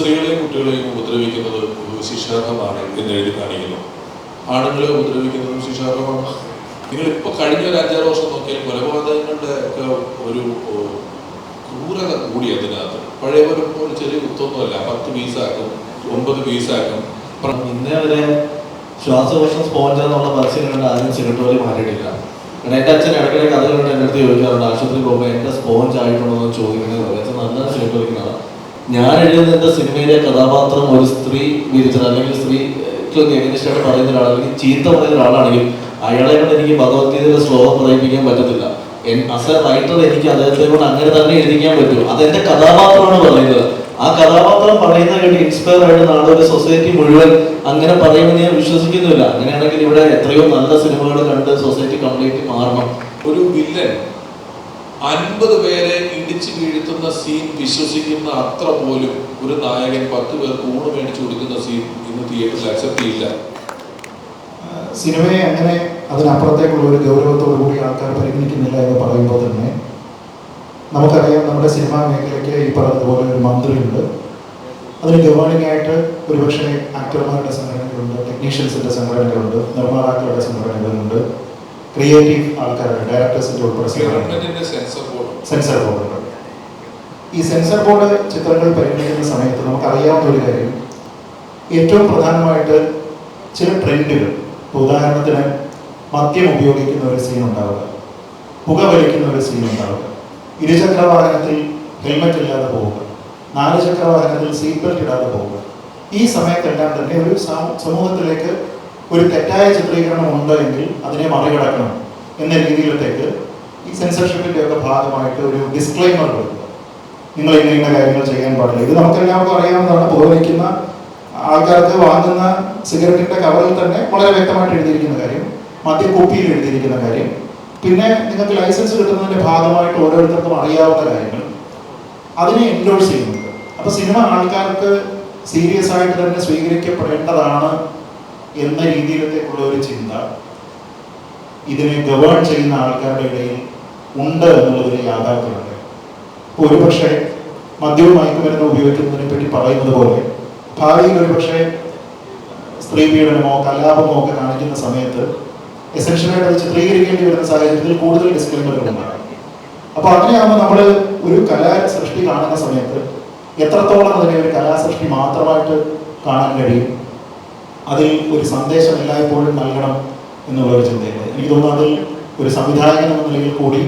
സ്ത്രീകളെയും കുട്ടികളെയും ഉപദ്രവിക്കുന്നത് ശിക്ഷാർഹമാണ് എന്ന് എഴുതി കാണിക്കുന്നു. ആണുങ്ങളെ ഉപദ്രവിക്കുന്നതും ശിക്ഷാർഹമാണ്. നിങ്ങൾ ഇപ്പൊ കഴിഞ്ഞ ഒരു അഞ്ചാറ് വർഷം നോക്കിയാൽ കൊലപാതകങ്ങളുടെ ഒക്കെ ഒരു ക്രൂരത കൂടി അതിനകത്ത്. പഴയ പോലെ ഒരു ചെറിയ കുത്തൊന്നുമല്ല. പത്ത് പീസാക്കും ഒമ്പത് പീസാക്കും. ഇന്നേ വരെ ശ്വാസകോശം സ്പോഞ്ച് എന്നുള്ള പരസ്യം കണ്ട് ആരും സിഗരറ്റ് മാറിയിട്ടില്ല കാരണം എന്റെ അച്ഛൻ ഇടയ്ക്കിടെ കഥ കണ്ട് എന്റെ അടുത്ത് ചോദിക്കാറുണ്ട് ആശുപത്രി പോകുമ്പോൾ എന്റെ സ്പോഞ്ച് ആയിട്ടുണ്ടോ എന്ന് ചോദിക്കുന്നത് നല്ല സിഗരറ്റ് വലിക്കുന്നതാണ് ഞാൻ എഴുതുന്ന സിനിമയിലെ കഥാപാത്രം ഒരു സ്ത്രീ വിരിച്ചത് അല്ലെങ്കിൽ സ്ത്രീ എഗനിസ്റ്റായിട്ട് പറയുന്ന ഒരാൾ അല്ലെങ്കിൽ ചീത്ത പറയുന്ന ഒരാളാണെങ്കിൽ അയാളെ കൊണ്ട് എനിക്ക് ഭഗവത്ഗീതയുടെ ശ്ലോകം പറയിപ്പിക്കാൻ പറ്റത്തില്ല. അസ് റൈറ്റർ എനിക്ക് അദ്ദേഹത്തെ കൊണ്ട് അങ്ങനെ തന്നെ എഴുതിക്കാൻ പറ്റും. അതെന്റെ കഥാപാത്രമാണ് പറയുന്നത്. ആ കഥാപാത്രം പറയുന്നത് കേട്ട് ഇൻസ്പയർ ആയിട്ട് നാളെ ഒരു സൊസൈറ്റി മുഴുവൻ അങ്ങനെ പറയുമെന്ന് ഞാൻ വിശ്വസിക്കുന്നില്ല അങ്ങനെയാണെങ്കിൽ ഇവിടെ എത്രയോ നല്ല സിനിമകൾ കണ്ട് സൊസൈറ്റി കംപ്ലീറ്റ് മാറണം. ഒരു വില്ലൻ അൻപത് പേരെ ഇടിച്ചു വീഴ്ത്തുന്ന സീൻ വിശ്വസിക്കുന്ന അത്ര പോലും ഒരു നായകൻ പത്ത് പേർക്ക് ഊണ് മേടിച്ചു കൊടുക്കുന്ന സീൻ ഇന്ന് തിയേറ്ററിൽ അക്സെപ്റ്റ് ചെയ്യില്ല. സിനിമയെ അങ്ങനെ അതിനപ്പുറത്തേക്കുള്ള ഒരു ഗൗരവത്തോടു കൂടി ആൾക്കാർ പരിഗണിക്കുന്നില്ല എന്ന് പറയുമ്പോൾ തന്നെ നമുക്കറിയാം നമ്മുടെ സിനിമാ മേഖലയ്ക്ക് ഈ പറഞ്ഞതുപോലെ ഒരു മന്ത്രിയുണ്ട്. അതിന് ഗവേണിംഗ് ആയിട്ട് ഒരുപക്ഷെ ആക്ടർമാരുടെ സംഘടനകളുണ്ട് ടെക്നീഷ്യൻസിന്റെ സംഘടനകളുണ്ട് നിർമ്മാതാക്കളുടെ സംഘടനകളുണ്ട്. ക്രിയേറ്റീവ് ആൾക്കാരുണ്ട് ഡയറക്ടേഴ്സിന്റെ ഉൾപ്പെടെ സെൻസർ ബോർഡ്. ഈ സെൻസർ ബോർഡ് ചിത്രങ്ങൾ പരിഗണിക്കുന്ന സമയത്ത് നമുക്കറിയാവുന്ന ഒരു കാര്യം ഏറ്റവും പ്രധാനമായിട്ട് ചില ട്രെൻഡുകൾ ഉദാഹരണത്തിന് മദ്യം ഉപയോഗിക്കുന്ന ഒരു സീൻ ഉണ്ടാവുക പുക വലിക്കുന്ന ഒരു സീൻ ഉണ്ടാവുക ഇരുചക്ര വാഹനത്തിൽ ഹെൽമറ്റ് ഇല്ലാതെ പോവുക നാല് ചക്ര വാഹനത്തിൽ സീറ്റ് ബെൽറ്റ് ഇടാതെ പോവുക ഈ സമയത്തെല്ലാം തന്നെ ഒരു സമൂഹത്തിലേക്ക് ഒരു തെറ്റായ ചിത്രീകരണം ഉണ്ട് എങ്കിൽ അതിനെ മറികടക്കണം എന്ന രീതിയിലത്തേക്ക് ഈ സെൻസർഷിപ്പിന്റെ ഒക്കെ ഭാഗമായിട്ട് ഒരു ഡിസ്ക്ലൈമർ കൊടുക്കുക. നിങ്ങൾ ഇന്ന ഇന്ന കാര്യങ്ങൾ ചെയ്യാൻ പാടില്ല. ഇത് നമുക്കെല്ലാവർക്കും അറിയാവുന്നതാണ്. പുകവലിക്കുന്ന ആൾക്കാർക്ക് വാങ്ങുന്ന സിഗരറ്റിന്റെ കവറിൽ തന്നെ വളരെ വ്യക്തമായിട്ട് എഴുതിയിരിക്കുന്ന കാര്യം മദ്യക്കുപ്പിയിൽ എഴുതിയിരിക്കുന്ന കാര്യം പിന്നെ നിങ്ങൾക്ക് ലൈസൻസ് കിട്ടുന്നതിന്റെ ഭാഗമായിട്ട് ഓരോരുത്തർക്കും അറിയാവുന്ന കാര്യങ്ങൾ. അതിനെ എൻഡോഴ്സ് ചെയ്യുന്നുണ്ട് അപ്പോൾ സിനിമ ആൾക്കാർക്ക് സീരിയസ് ആയിട്ട് തന്നെ സ്വീകരിക്കപ്പെടേണ്ടതാണ് എന്ന രീതിയിലത്തേക്കുള്ള ഒരു ചിന്ത ഇതിനെ ഗവേൺ ചെയ്യുന്ന ആൾക്കാരുടെ ഇടയിൽ ഉണ്ട് എന്നുള്ളതിന് യാഥാർത്ഥ്യമുണ്ട്. ഇപ്പോൾ ഒരുപക്ഷെ മദ്യവും മയക്കുമരുന്ന് ഉപയോഗിക്കുന്നതിനെ പറ്റി പറയുന്നത് പോലെ ഭാവിയിൽ ഒരുപക്ഷെ സ്ത്രീ പീഡനമോ കലാപമോ ഒക്കെ കാണിക്കുന്ന സമയത്ത് എസെൻഷ്യലായിട്ട് അത് ചിത്രീകരിക്കേണ്ടി വരുന്ന സാഹചര്യത്തിൽ കൂടുതൽ ഡിസ്ക്ലൈമറുകൾ ഉണ്ടാകും. അപ്പോൾ അങ്ങനെയാകുമ്പോൾ നമ്മൾ ഒരു കലാ സൃഷ്ടി കാണുന്ന സമയത്ത് എത്രത്തോളം അതിനെ ഒരു കലാസൃഷ്ടി മാത്രമായിട്ട് കാണാൻ കഴിയും? അതിൽ ഒരു സന്ദേശം എല്ലായ്പ്പോഴും നൽകണം എന്നുള്ള ഒരു ചിന്തയുണ്ട്. എനിക്ക് തോന്നുന്നു അതിൽ ഒരു സംവിധായകൻ എന്ന നിലയിൽ കൂടി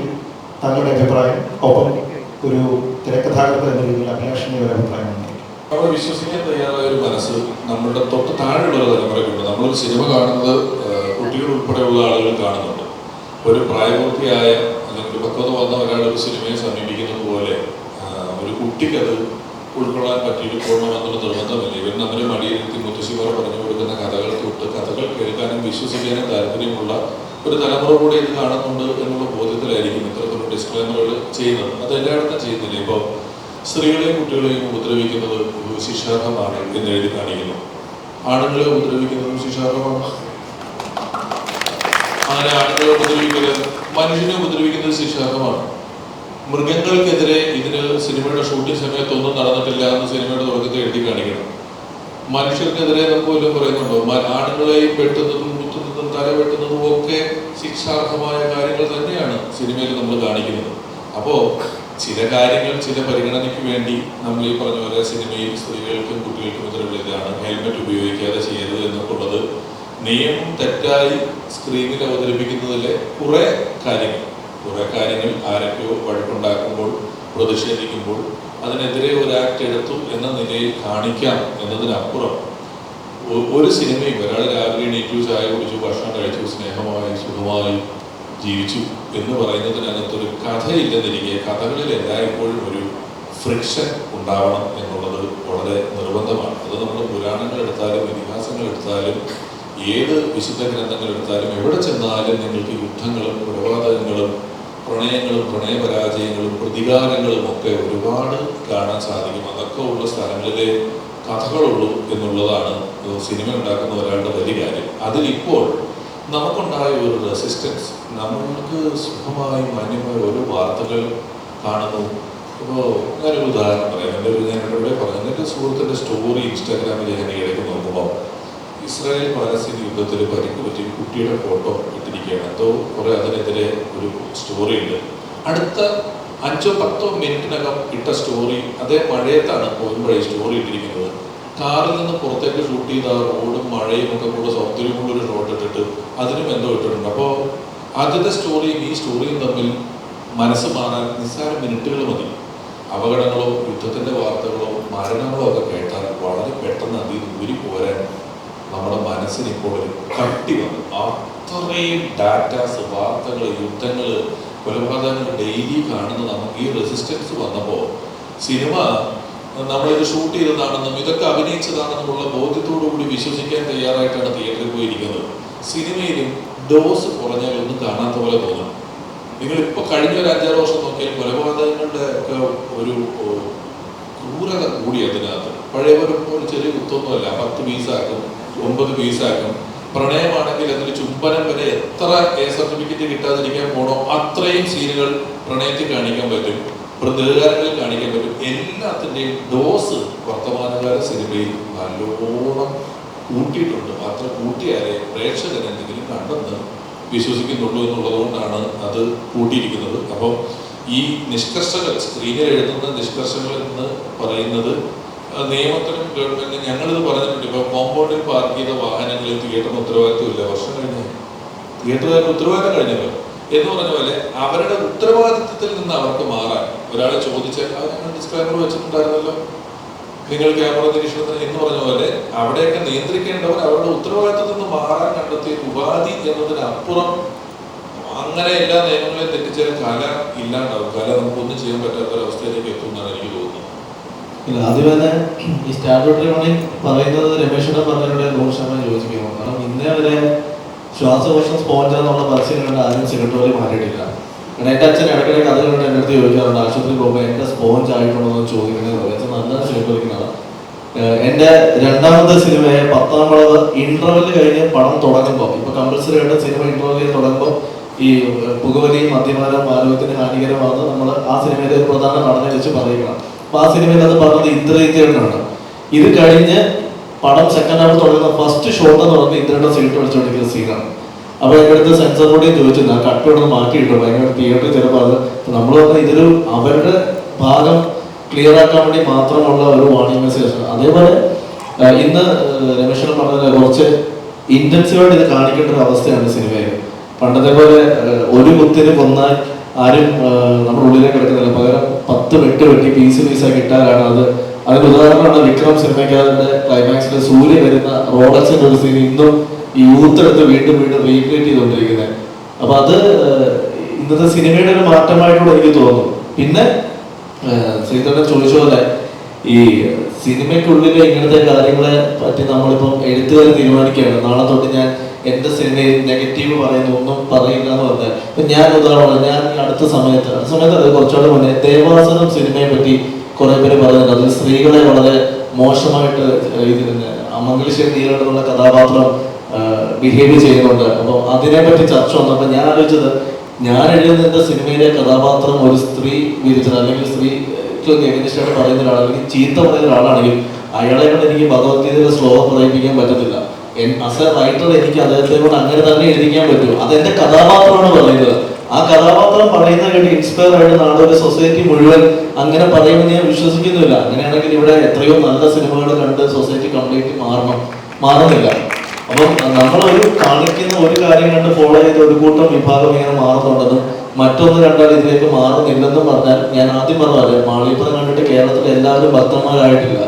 തങ്ങളുടെ അഭിപ്രായം ഒപ്പം ഒരു തിരക്കഥാകൃത്ത് എന്ന രീതിയിൽ അഭിലാഷണീയ ഒരു അഭിപ്രായം നമ്മൾ വിശ്വസിക്കാൻ തയ്യാറായ ഒരു മനസ്സ് നമ്മളുടെ തൊട്ട് താഴെയുള്ള ഒരു തലമുറയ്ക്കുണ്ട്. നമ്മളൊരു സിനിമ കാണുന്നത് കുട്ടികൾ ഉൾപ്പെടെയുള്ള ആളുകൾ കാണുന്നുണ്ട്. ഒരു പ്രായപൂർത്തിയായ അല്ലെങ്കിൽ പക്വത വന്ന ഒരാൾ ഒരു സിനിമയെ സമീപിക്കുന്നത് പോലെ ഒരു കുട്ടിക്കത് ഉൾക്കൊള്ളാൻ പറ്റിയിട്ട് പോകണമെന്നുള്ള നിർബന്ധമില്ല. ഇവർ നമ്മുടെ മടിയിലെത്തി മുത്തശ്ശിമാർ പറഞ്ഞു കൊടുക്കുന്ന കഥകൾ തൊട്ട് കഥകൾ കേൾക്കാനും വിശ്വസിക്കാനും താല്പര്യമുള്ള ഒരു തലമുറ കൂടെ ഇത് കാണുന്നുണ്ട് എന്നുള്ള ബോധ്യത്തിലായിരിക്കും ഇത്തരത്തിലുള്ള ഡിസ്ക്ലൈമറുകൾ ചെയ്യുന്നത്. അത് എല്ലായിടത്തും ചെയ്യുന്നില്ല. ഇപ്പോൾ സ്ത്രീകളെയും കുട്ടികളെയും ഉപദ്രവിക്കുന്നത് ശിക്ഷാർഹമാണ് എന്ന് എഴുതി കാണിക്കുന്നു. ആണുങ്ങളെ ഉപദ്രവിക്കുന്നതും ശിക്ഷാർഹമാണ്? അങ്ങനെ ആണുങ്ങളെ ഉപദ്രവിക്കുന്നത് മനുഷ്യനെ ഉപദ്രവിക്കുന്നത് ശിക്ഷാർഹമാണ്. മൃഗങ്ങൾക്കെതിരെ ഇതിന് സിനിമയുടെ ഷൂട്ടിംഗ് സമയത്ത് ഒന്നും നടന്നിട്ടില്ല എന്ന് സിനിമയുടെ തുടക്കത്തിൽ എഴുതി കാണിക്കണം. മനുഷ്യർക്കെതിരെ നമുക്ക് വല്ലതും പറയുന്നുണ്ടോ? ആണുങ്ങളെയും വെട്ടുന്നതും കുത്തുന്നതും തല വെട്ടുന്നതും ഒക്കെ ശിക്ഷാർഹമായ കാര്യങ്ങൾ തന്നെയാണ് സിനിമയിൽ നമ്മൾ കാണിക്കുന്നത്. അപ്പോൾ ചില കാര്യങ്ങൾ ചില പരിഗണനയ്ക്ക് വേണ്ടി നമ്മൾ ഈ പറഞ്ഞ പോലെ സിനിമയിൽ സ്ത്രീകൾക്കും കുട്ടികൾക്കും എതിരെ ഇതാണ്. ഹെൽമെറ്റ് ഉപയോഗിക്കാതെ ചെയ്യരുത് എന്നൊക്കെയുള്ളത് നിയമം തെറ്റായി സ്ക്രീനിൽ അവതരിപ്പിക്കുന്നതിലെ കുറേ കാര്യങ്ങൾ. കുറെ കാര്യങ്ങൾ ആരൊക്കെയോ വഴക്കുണ്ടാക്കുമ്പോൾ പ്രതിഷേധിക്കുമ്പോൾ അതിനെതിരെ ഒരു ആക്ട് എടുത്തു എന്ന നിലയിൽ കാണിക്കാം എന്നതിനപ്പുറം ഒരു സിനിമയും ഒരാൾ രാവിലെ എണീറ്റു ചായ കുടിച്ചു ഭക്ഷണം കഴിച്ചു സ്നേഹമായി സുഖമായി ജീവിച്ചു എന്ന് പറയുന്നതിനകത്തൊരു കഥയില്ലെന്നിരിക്കെ കഥകളിൽ എല്ലായ്പ്പോഴും ഒരു ഫ്രിക്ഷൻ ഉണ്ടാവണം എന്നുള്ളത് വളരെ നിർബന്ധമാണ്. അത് നമ്മൾ പുരാണങ്ങൾ എടുത്താലും ഇതിഹാസങ്ങൾ എടുത്താലും ഏത് വിശുദ്ധ ഗ്രന്ഥങ്ങൾ എടുത്താലും എവിടെ ചെന്നാലും നിങ്ങൾക്ക് യുദ്ധങ്ങളും കൊലപാതകങ്ങളും പ്രണയങ്ങളും പ്രണയപരാജയങ്ങളും പ്രതികാരങ്ങളും ഒക്കെ ഒരുപാട് കാണാൻ സാധിക്കും. അതൊക്കെ ഉള്ള സ്ഥലങ്ങളിലെ കഥകളുള്ളൂ എന്നുള്ളതാണ് സിനിമ ഉണ്ടാക്കുന്ന ഒരാളുടെ വലിയ കാര്യം. അതിലിപ്പോൾ നമുക്കുണ്ടായ ഒരു റെസിസ്റ്റൻസ് നമ്മൾക്ക് സുഖമായി മാന്യമായ ഓരോ വാർത്തകൾ കാണുന്നു. അപ്പോൾ ഞാനൊരു ഉദാഹരണം പറയാം. എന്റെ ഒരു ഞാൻ ഇവിടെ പറഞ്ഞു എന്റെ സുഹൃത്തിന്റെ സ്റ്റോറി ഇൻസ്റ്റാഗ്രാമിൽ ഞാൻ ഇടയ്ക്ക് നോക്കുമ്പോൾ ഇസ്രായേൽ പാലസ്തീൻ യുദ്ധത്തിൽ പരിക്ക് പറ്റിയ കുട്ടിയുടെ ഫോട്ടോ ഇട്ടിരിക്കുകയാണ്. എന്തോ കുറേ അതിനെതിരെ ഒരു സ്റ്റോറി ഉണ്ട്. അടുത്ത അഞ്ചോ പത്തോ മിനിറ്റിനകം ഇട്ട സ്റ്റോറി അതേ മഴയത്താണ് പോകുമ്പോഴേ സ്റ്റോറി ഇട്ടിരിക്കുന്നത്. കാറിൽ നിന്ന് പുറത്തേക്ക് ഷൂട്ട് ചെയ്ത റോഡും മഴയും ഒക്കെ കൂടെ സൗന്ദര്യമുള്ള ഒരു ഷോട്ട് ഇട്ടിട്ട് അതിനും എന്തോ ഇട്ടിട്ടുണ്ട്. അപ്പോൾ ആദ്യത്തെ സ്റ്റോറിയും ഈ സ്റ്റോറിയും തമ്മിൽ മനസ്സ് മാറാൻ നിസ്സാര മിനിറ്റുകൾ മതി. അപകടങ്ങളോ യുദ്ധത്തിന്റെ വാർത്തകളോ മരണങ്ങളോ ഒക്കെ കേട്ടാൽ വളരെ പെട്ടെന്ന് അതിൽ ഊരി പോരാൻ നമ്മുടെ മനസ്സിന് ഇപ്പോൾ ഒരു കട്ടി വന്നു. അത്രയും ഡാറ്റാസ് വാർത്തകൾ യുദ്ധങ്ങൾ കൊലപാതകങ്ങൾ ഡെയിലി കാണുന്ന നമുക്ക് ഈ റെസിസ്റ്റൻസ് വന്നപ്പോൾ സിനിമ നമ്മളിത് ഷൂട്ട് ചെയ്തതാണെന്നും ഇതൊക്കെ അഭിനയിച്ചതാണെന്നുമുള്ള ബോധ്യത്തോടു കൂടി വിശ്വസിക്കാൻ തയ്യാറായിട്ടാണ് തിയേറ്ററിൽ പോയിരിക്കുന്നത്. സിനിമയിലും ഡോസ് കുറഞ്ഞാൽ ഒന്നും കാണാത്ത പോലെ തോന്നും. നിങ്ങൾ ഇപ്പൊ കഴിഞ്ഞ ഒരു അഞ്ചാറ് വർഷം നോക്കിയാൽ കൊലപാതകങ്ങളുടെ ഒക്കെ ഒരു ക്രൂരത കൂടി അതിനകത്ത്. പഴയ പോലെ ചെറിയ കുത്തൊന്നുമല്ല പത്ത് പീസാക്കും. ഒമ്പത് പീസാക്കും. പ്രണയമാണെങ്കിൽ അതിൽ ചുംബനം വരെ എത്ര എ സർട്ടിഫിക്കറ്റ് കിട്ടാതിരിക്കാൻ പോണോ അത്രയും സീനുകൾ പ്രണയത്തിൽ കാണിക്കാൻ പറ്റും. പ്രതികാരങ്ങളിൽ കാണിക്കാൻ പറ്റും. എല്ലാത്തിന്റെയും ഡോസ് വർത്തമാനകാല സിനിമയിൽ നല്ലോണം കൂട്ടിയിട്ടുണ്ട്. അത്ര കൂട്ടിയാലേ പ്രേക്ഷകൻ എന്തെങ്കിലും കണ്ടെന്ന് വിശ്വസിക്കുന്നുള്ളൂ എന്നുള്ളതുകൊണ്ടാണ് അത് കൂട്ടിയിരിക്കുന്നത്. അപ്പം ഈ നിഷ്കർഷകൾ സ്ക്രീനിൽ എഴുതുന്ന നിഷ്കർഷകൾ എന്ന് പറയുന്നത് നിയമത്തിനും ഗവൺമെന്റിനും ഞങ്ങളിത് പറഞ്ഞിട്ടുണ്ട്. ഇപ്പൊ കോമ്പൗണ്ടിൽ പാർക്ക് ചെയ്ത വാഹനങ്ങളിൽ തിയേറ്ററിന് ഉത്തരവാദിത്വം ഇല്ല. വർഷം കഴിഞ്ഞു. തിയേറ്ററുകാരുടെ ഉത്തരവാദിത്തം കഴിഞ്ഞല്ലോ. എന്ന് പറഞ്ഞ പോലെ അവരുടെ ഉത്തരവാദിത്വത്തിൽ നിന്ന് അവർക്ക് മാറാൻ ഒരാളെ ചോദിച്ചാൽ അത് ഞങ്ങൾ ഡിസ്ക്ലൈമർ വെച്ചിട്ടുണ്ടായിരുന്നല്ലോ. നിങ്ങൾ ക്യാമറ നിരീക്ഷണത്തിന് എന്ന് പറഞ്ഞ പോലെ അവിടെയൊക്കെ നിയന്ത്രിക്കേണ്ടവർ അവരുടെ ഉത്തരവാദിത്വത്തിൽ നിന്ന് മാറാൻ കണ്ടെത്തിയ ഉപാധി എന്നതിനപ്പുറം അങ്ങനെ എല്ലാ നിയമങ്ങളെയും തെറ്റിച്ചാൽ കല ഇല്ലാണ്ടാവും. കല നമുക്കൊന്നും ചെയ്യാൻ പറ്റാത്ത ഒരു അവസ്ഥയിലേക്ക് എത്തും എന്നാണ് എനിക്ക് തോന്നുന്നത്. ഇല്ല ആദ്യം തന്നെ ഈ സ്റ്റാറ്റ്യൂട്ടറി മണി പറയുന്നത് രമേശയുടെ പറഞ്ഞതിലൂടെ നൂറ് ശതമാനം യോജിക്കുന്നു. കാരണം ഇന്നേ വരെ ശ്വാസകോശം സ്പോഞ്ച് എന്നുള്ള പരസ്യം കണ്ട് ആരും സെക്രട്ടറി മാറിയിട്ടില്ല കാരണം എന്റെ അച്ഛൻ ഇടയ്ക്കിടെ കഥ കണ്ട് എന്റെ അടുത്ത് ചോദിക്കാറുണ്ട് ആശുപത്രി പോകുമ്പോൾ എന്റെ സ്പോഞ്ച് ആയിട്ടുണ്ടോ എന്ന് ചോദിക്കുന്നത് അച്ഛൻ നല്ല സെക്രട്ടറിക്കുന്നതാണ് എന്റെ രണ്ടാമത്തെ സിനിമയെ പത്താം വളവ് ഇന്റർവെൽ കഴിഞ്ഞ് പണം തുടങ്ങുമ്പോൾ ഇപ്പൊ കമ്പൽസറി ആയിട്ട് സിനിമ ഇന്റർവെൽ തുടങ്ങുമ്പോൾ ഈ പുകവലിയും പുകവലി മദ്യപാനം ആരോഗ്യത്തിന് ഹാനികരമാണെന്ന് നമ്മൾ ആ സിനിമയിലെ ഒരു പ്രധാന നടനെ വെച്ച് പറയുകയാണ് ആ സിനിമയിൽ അത് പറഞ്ഞത് ഇന്ദ്രജിത്തേട്ടനാണ് ഇത് കഴിഞ്ഞ് പടം സെക്കൻഡ് ഹാഫ് തുടങ്ങുന്ന ഫസ്റ്റ് ഷോട്ട് എന്ന് പറഞ്ഞ ഇന്ദ്രയുടെ സീറ്റ് വിളിച്ചുകൊണ്ടിരിക്കുന്ന സീനാണ് അപ്പൊ എന്റെ അടുത്ത് സെൻസർ ബോർഡിയും ചോദിച്ചു ഞാൻ കട്ട് ഇവിടെ മാറ്റി കിട്ടും ഭയങ്കര തിയേറ്ററിൽ ചിലപ്പോൾ അത് നമ്മൾ പറഞ്ഞ ഇതൊരു അവരുടെ ഭാഗം ക്ലിയർ ആക്കാൻ വേണ്ടി മാത്രമുള്ള ഒരു വാണിംഗ് മെസ്സേജ് അതേപോലെ ഇന്ന് രമേശ്വരൻ പറഞ്ഞ കുറച്ച് ഇന്റൻസീവായിട്ട് ഇത് കാണിക്കേണ്ട ഒരു അവസ്ഥയാണ് സിനിമയിൽ പണ്ടത്തെ പോലെ ഒരു കുത്തിന് കൊന്നാൽ ആരും നമ്മുടെ ഉള്ളിലേക്ക് കിടക്കുന്നില്ല പകരം പത്ത് വെട്ട് വെട്ടി പീസ് പീസാക്കി ഇട്ടാലാണ് അത്. അതിന് ഉദാഹരണമാണ് വിക്രം സിനിമയ്ക്കതിന്റെ ക്ലൈമാക്സിൽ സൂര്യ വരുന്ന റോളക്സിന്റെ ഒരു സീൻ ഇന്നും ഈ യൂത്ത് എടുത്ത് വീണ്ടും വീണ്ടും റീക്രിയേറ്റ് ചെയ്തുകൊണ്ടിരിക്കുന്നത് അപ്പൊ അത് ഇന്നത്തെ സിനിമയുടെ ഒരു മാറ്റമായിട്ടൂടെ എനിക്ക് തോന്നുന്നു. പിന്നെ ശ്രീധരൻ ചോദിച്ച പോലെ ഈ സിനിമയ്ക്കുള്ളിലെ ഇങ്ങനത്തെ കാര്യങ്ങളെ പറ്റി നമ്മളിപ്പം എഴുത്തുകാർ തീരുമാനിക്കുകയാണ്. നാളെ തൊട്ട് ഞാൻ എന്റെ സിനിമയിൽ നെഗറ്റീവ് പറയുന്ന ഒന്നും പറയില്ല എന്ന് പറഞ്ഞാൽ ഇപ്പൊ ഞാൻ ഉദാഹരണം ഞാൻ അടുത്ത സമയത്ത് അടുത്ത സമയത്ത് അത് കുറച്ചുകൂടെ മുന്നേ ദേവാസനം സിനിമയെ പറ്റി കുറെ പേര് പറയുന്നുണ്ട് അതിൽ സ്ത്രീകളെ വളരെ മോശമായിട്ട് ഇതിന് മംഗലശ്ശേരി നീലകണ്ഠനുള്ള കഥാപാത്രം ബിഹേവ് ചെയ്യുന്നുണ്ട്. അപ്പോൾ അതിനെപ്പറ്റി ചർച്ച വന്നപ്പോൾ ഞാൻ ആലോചിച്ചത് ഞാൻ എഴുതുന്ന സിനിമയിലെ കഥാപാത്രം ഒരു സ്ത്രീ വിരിച്ചത് അല്ലെങ്കിൽ സ്ത്രീ എഗനിസ്റ്റായിട്ട് പറയുന്ന ഒരാൾ അല്ലെങ്കിൽ ചീത്ത പറയുന്ന ഒരാളാണെങ്കിൽ അയാളെ കൊണ്ട് എനിക്ക് ഭഗവത്ഗീതയുടെ ശ്ലോകം പറയിപ്പിക്കാൻ പറ്റത്തില്ല. അസ് എ റൈറ്റർ എനിക്ക് അദ്ദേഹത്തെ കൊണ്ട് അങ്ങനെ തന്നെ എഴുതിക്കാൻ പറ്റും. അതെന്റെ കഥാപാത്രമാണ് പറയുന്നത്. ആ കഥാപാത്രം പറയുന്നത് കേട്ട് ഇൻസ്പയർ ആയിട്ട് നാളെ ഒരു സൊസൈറ്റി മുഴുവൻ അങ്ങനെ പറയുമെന്ന് ഞാൻ വിശ്വസിക്കുന്നില്ല അങ്ങനെയാണെങ്കിൽ ഇവിടെ എത്രയോ നല്ല സിനിമകൾ കണ്ട് സൊസൈറ്റി കംപ്ലീറ്റ് മാറണം. മാറുന്നില്ല. അപ്പം നമ്മളൊരു കാണിക്കുന്ന ഒരു കാര്യം കണ്ട് ഫോളോ ചെയ്ത ഒരു കൂട്ടം വിഭാഗം ഇങ്ങനെ മാറുന്നുണ്ടെന്നും മറ്റൊന്ന് കണ്ടാൽ ഇതിലേക്ക് മാറുന്നില്ലെന്നും പറഞ്ഞാൽ ഞാൻ ആദ്യം പറഞ്ഞത് മാളിപ്പുറം കണ്ടിട്ട് കേരളത്തിലെ എല്ലാവരും ഭക്തന്മാരായിട്ടില്ല.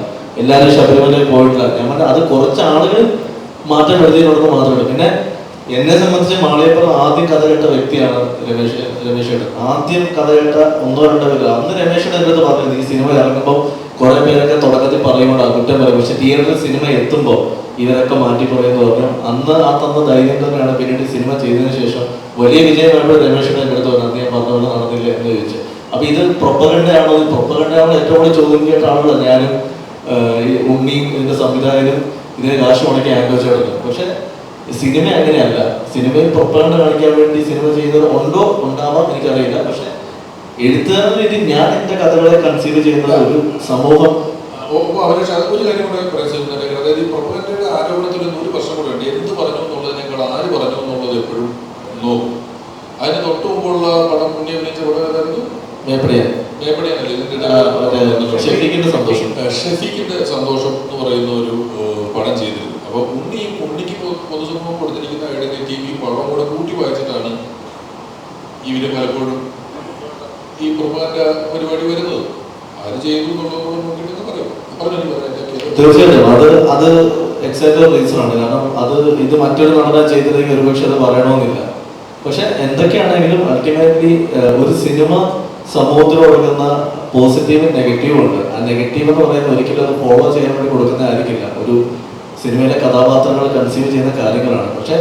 എല്ലാവരും ശബരിമലയിൽ പോയിട്ടില്ല. ഞാൻ പറഞ്ഞാൽ അത് കുറച്ച് ആളുകൾ മാറ്റം വരുത്തിയിട്ടുണ്ടെന്ന് മാത്രമേ പിന്നെ എന്നെ സംബന്ധിച്ച് മാളിയപ്പുറം ആദ്യം കഥ കേട്ട വ്യക്തിയാണ് രമേശ് രമേശേട്ടൻ. ആദ്യം കഥ കേട്ട ഒന്നോ രണ്ടോ പേര്. അന്ന് രമേശ് ഏട്ടൻ അടുത്ത് പറഞ്ഞത് ഈ സിനിമ ഇറങ്ങുമ്പോൾ കുറെ പേരൊക്കെ തുടക്കത്തിൽ പറയുമ്പോൾ കുറ്റം പറയും. പക്ഷെ തിയേറ്ററിൽ സിനിമ എത്തുമ്പോൾ ഇവരൊക്കെ മാറ്റി പറയുമെന്ന് പറഞ്ഞു. അന്ന് ആ തന്ന ധൈര്യം തന്നെയാണ് പിന്നീട് സിനിമ ചെയ്തതിനു ശേഷം വലിയ വിജയമായപ്പോൾ രമേശ് ഏട്ടൻ എടുത്ത് പറഞ്ഞു "അന്ന് ഞാൻ പറഞ്ഞ പോലെ നടന്നില്ല എന്ന് ചോദിച്ചു. അപ്പൊ ഇത് പ്രൊപ്പഗണ്ടയാണോ? പ്രൊപ്പഗണ്ടയാണോ? ഏറ്റവും കൂടുതൽ ചോദ്യം കേട്ട ആളുകളാണ് ഞാനും ഉണ്ണിയും ഇതിന്റെ സംവിധായകനും ഇതിനെ കാശ് മുടക്കി ആലോചിച്ചിട്ടുണ്ട് പക്ഷെ സിനിമ അങ്ങനെയല്ല. സിനിമയിൽ പ്രൊപ്പഗണ്ട കാണിക്കാൻ വേണ്ടി സിനിമ ചെയ്തത് ഉണ്ടോ ഉണ്ടാവാം എനിക്കറിയില്ല. പക്ഷെ എഴുത്തുകാരെന്ന വേണ്ടി ഞാൻ എന്റെ കഥകളെ കൺസീവ് ചെയ്യുന്ന ഒരു സമൂഹം. ഒരു കാര്യം കൂടെ പറയാൻ അതായത് ഈ കൂടെ ഉണ്ട്. എന്ത് പറഞ്ഞു എന്നുള്ളതിനേക്കാൾ ആര് പറഞ്ഞു എന്നുള്ളത് എപ്പോഴും നോക്കും. അതിന് തൊട്ട് മുമ്പുള്ള പടം മുന്നേ അഭിനയിച്ച പടം ഏതായിരുന്നു? മേപ്പടിയാൻ. ഇതിന്റെ ഷെഫീഖിന്റെ സന്തോഷം. ഷെഫീഖിന്റെ സന്തോഷം എന്ന് പറയുന്ന ഒരു പടം ചെയ്തിരുന്നു. അപ്പൊ ഉണ്ണി ഉണ്ണിക്ക് പൊതുസമൂഹം കൊടുത്തിരിക്കുന്ന ഐഡന്റിറ്റി പടം കൂടെ കൂട്ടി വായിച്ചിട്ടാണ് ഇവർ പലപ്പോഴും ഈ കുർബാന്റെ പരിപാടി വരുന്നത്. ആര് ചെയ്തു എന്നുള്ളത് നോക്കിയിട്ട് പറയും. തീർച്ചയായിട്ടും. അത് അത് എക്സാക്ട് റീസൺ ആണ്. കാരണം അത് ഇത് മറ്റൊരു നടന ചെയ്തില്ലെങ്കിൽ ഒരുപക്ഷെ അത് പറയണമെന്നില്ല. പക്ഷെ എന്തൊക്കെയാണെങ്കിലും അൾട്ടിമേറ്റ്ലി ഒരു സിനിമ സമൂഹത്തിൽ ഒഴുകുന്ന പോസിറ്റീവും നെഗറ്റീവും ഉണ്ട്. ആ നെഗറ്റീവ് എന്ന് പറയുന്നത് ഒരിക്കലും അത് ഫോളോ ചെയ്യാൻ വേണ്ടി കൊടുക്കുന്ന ആയിരിക്കില്ല ഒരു സിനിമയിലെ കഥാപാത്രങ്ങൾ കൺസീവ് ചെയ്യുന്ന കാര്യങ്ങളാണ്. പക്ഷെ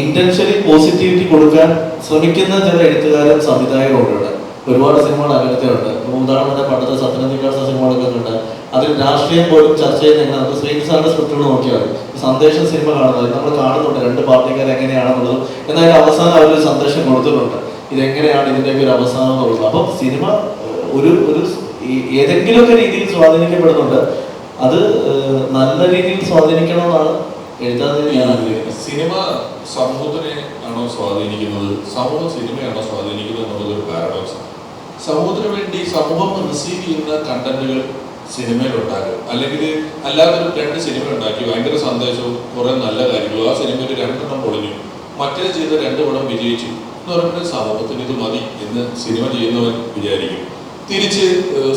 ഇന്റൻഷ്യലി പോസിറ്റിവിറ്റി കൊടുക്കാൻ ശ്രമിക്കുന്ന ചില എഴുത്തുകാരും സംവിധായകരുണ്ട്. ഒരുപാട് സിനിമകൾ അങ്ങനത്തെ ഉണ്ട് ഉദാഹരണത്തിന് പണ്ടത്തെ സത്യനന്ദിക്കാത്ത സിനിമകളൊക്കെ ഉണ്ട് അതിൽ രാഷ്ട്രീയം പോലും ചർച്ച ചെയ്യുന്ന എങ്ങനെ നമുക്ക് ശ്രീ സാറിന്റെ സ്ക്രിപ്റ്റുകൾ നോക്കിയാൽ. സന്ദേശം സിനിമ കാണുന്നത് നമ്മൾ കാണുന്നുണ്ട് രണ്ട് പാർട്ടിക്കാർ എങ്ങനെയാണെന്നുള്ളതും അതിന്റെ അവസാനം അവരൊരു സന്ദേശം കൊടുത്തിട്ടുണ്ട്. ഇതെങ്ങനെയാണ് ഇതിന്റെയൊക്കെ ഒരു അവസാനം എന്നുള്ളത് അപ്പം സിനിമ ഒരു ഒരു ഏതെങ്കിലുമൊക്കെ രീതിയിൽ സ്വാധീനിക്കപ്പെടുന്നുണ്ട്. അത് നല്ല രീതിയിൽ സ്വാധീനിക്കണമെന്നാണ് എഴുതാതെ ഞാൻ ആഗ്രഹിക്കുന്നത്. സിനിമ സമൂഹത്തിനെ ആണോ സ്വാധീനിക്കുന്നത്? സമൂഹം സിനിമയാണോ സ്വാധീനിക്കുന്നത് എന്നുള്ളത് ഒരു പാരഡോക്സ് സമൂഹത്തിന് വേണ്ടി സമൂഹം റിസീവ് ചെയ്യുന്ന കണ്ടന്റുകൾ സിനിമയിൽ ഉണ്ടാകും അല്ലെങ്കിൽ അല്ലാതൊരു രണ്ട് സിനിമ ഉണ്ടാക്കി ഭയങ്കര സന്ദേശവും കുറെ നല്ല കാര്യങ്ങളും ആ സിനിമയിൽ രണ്ടെണ്ണം പൊളിഞ്ഞു. മറ്റേ ചെയ്ത രണ്ട് പടം വിജയിച്ചു. എന്ന് പറയുമ്പോൾ സമൂഹത്തിന് ഇത് മതി എന്ന് സിനിമ ചെയ്യുന്നവൻ വിചാരിക്കും. തിരിച്ച്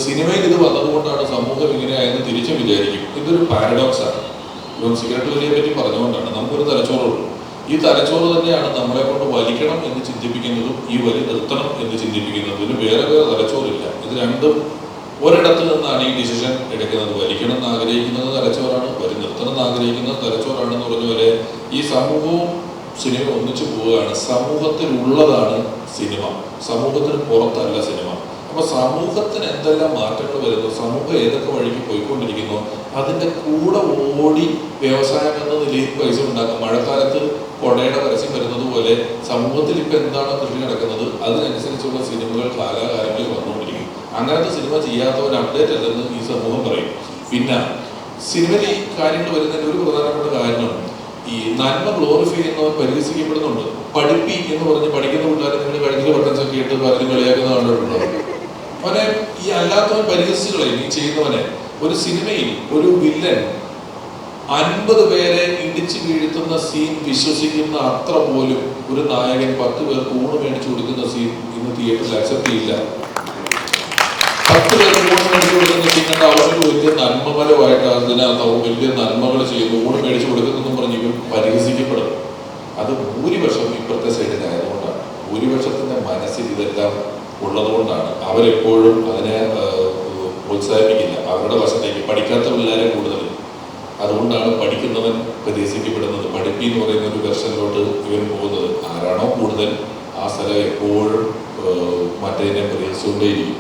സിനിമയിൽ ഇത് വന്നതുകൊണ്ടാണ് സമൂഹം ഇങ്ങനെ ആയെന്ന് തിരിച്ചും വിചാരിക്കും. ഇതൊരു പാരഡോക്സ് ആണ്. ഇപ്പം സിഗരറ്റ് വലിയെ പറ്റി പറഞ്ഞുകൊണ്ടാണ്. നമുക്കൊരു തലച്ചോറുള്ളൂ ഈ തലച്ചോറ് തന്നെയാണ് നമ്മളെ കൊണ്ട് വലിക്കണം എന്ന് ചിന്തിപ്പിക്കുന്നതും ഈ വലി നിർത്തണം എന്ന് ചിന്തിപ്പിക്കുന്നതും. ഇതിന് വേറെ വേറെ തലച്ചോറില്ല. ഇത് രണ്ടും ഒരിടത്ത് നിന്നാണ് ഈ ഡിസിഷൻ എടുക്കുന്നത്. വലിക്കണം എന്ന് ആഗ്രഹിക്കുന്നത് തലച്ചോറാണ് വലി നിർത്തണം എന്ന് ആഗ്രഹിക്കുന്നത് തലച്ചോറാണെന്ന് പറഞ്ഞ പോലെ ഈ സമൂഹവും സിനിമ ഒന്നിച്ചു പോവുകയാണ്. സമൂഹത്തിലുള്ളതാണ് സിനിമ. സമൂഹത്തിന് പുറത്തല്ല സിനിമ. അപ്പൊ സമൂഹത്തിന് എന്തെല്ലാം മാറ്റങ്ങൾ വരുന്നു? സമൂഹം ഏതൊക്കെ വഴിക്ക് പോയിക്കൊണ്ടിരിക്കുന്നു? അതിന്റെ കൂടെ ഓടി വ്യവസായം എന്ന നിലയിൽ പൈസ ഉണ്ടാക്കാം. മഴക്കാലത്ത് കൊടയുടെ പരസ്യം വരുന്നത് പോലെ സമൂഹത്തിൽ ഇപ്പൊ എന്താണ് കൃഷി നടക്കുന്നത് അതിനനുസരിച്ചുള്ള സിനിമകൾ കാലാകാലങ്ങളിൽ വന്നുകൊണ്ടിരിക്കും. അങ്ങനത്തെ സിനിമ ചെയ്യാത്തവർ അപ്ഡേറ്റ് അല്ലെന്ന് ഈ സമൂഹം പറയും. പിന്നെ സിനിമയിൽ കാര്യങ്ങൾ വരുന്നതിന്റെ ഒരു പ്രധാനപ്പെട്ട കാരണം ഈ നന്മ ഗ്ലോറിഫൈ ചെയ്യുന്നവർ പരിഹസിക്കപ്പെടുന്നുണ്ട്. പഠിപ്പി എന്ന് പറഞ്ഞ് പഠിക്കുന്ന കൂട്ടുകാരെ നിങ്ങൾ കഴിഞ്ഞ ബട്ടൺസ് ഒക്കെ ഇട്ട് പറഞ്ഞ് കളിയാക്കുന്ന കണ്ടിട്ടുണ്ടോ അവനെ ഈ അല്ലാത്തവൻ പരിഹസിച്ചുകളെ ഈ ചെയ്യുന്നവനെ ഒരു സിനിമയിൽ ഒരു വില്ലൻ അൻപത് പേരെ ഇടിച്ച് വീഴ്ത്തുന്ന സീൻ വിശ്വസിക്കുന്ന അത്ര പോലും ഒരു നായകൻ പത്ത് പേർക്ക് ഊണ് മേടിച്ചു കൊടുക്കുന്ന സീൻ ഇന്ന് തിയേറ്ററിൽ അക്സെപ്റ്റ് ചെയ്യില്ല. പത്ത് പേർക്ക് ഊണ് മേടിച്ചു കൊടുക്കുന്ന സീൻ അവർക്ക് വലിയ നന്മപരമായിട്ട് അതിനകത്ത് വലിയ നന്മകൾ ചെയ്യുന്നു ഊണ് മേടിച്ചു കൊടുക്കുന്നു പറഞ്ഞ് ഇവൻ പരിഹസിക്കപ്പെടും അത് ഭൂരിപക്ഷം ഇപ്പുറത്തെ സൈഡിലായതുകൊണ്ടാണ് ഭൂരിപക്ഷത്തിന്റെ മനസ്സിൽ ഇതെല്ലാം ഉള്ളതുകൊണ്ടാണ്. അവരെപ്പോഴും അതിനെ പ്രോത്സാഹിപ്പിക്കില്ല. അവരുടെ വശത്തേക്ക് പഠിക്കാത്ത പിള്ളേരെ കൂടുതൽ. അതുകൊണ്ടാണ് പഠിക്കുന്നവൻ പ്രതീക്ഷിക്കപ്പെടുന്നത് പഠിപ്പി എന്ന് പറയുന്ന ഒരു വെർഷനിലോട്ട് ഇവൻ പോകുന്നത്. ആരാണോ കൂടുതൽ ആ സ്ഥലം എപ്പോഴും മറ്റേതിനെ പ്രതീക്ഷിച്ചുകൊണ്ടേയിരിക്കും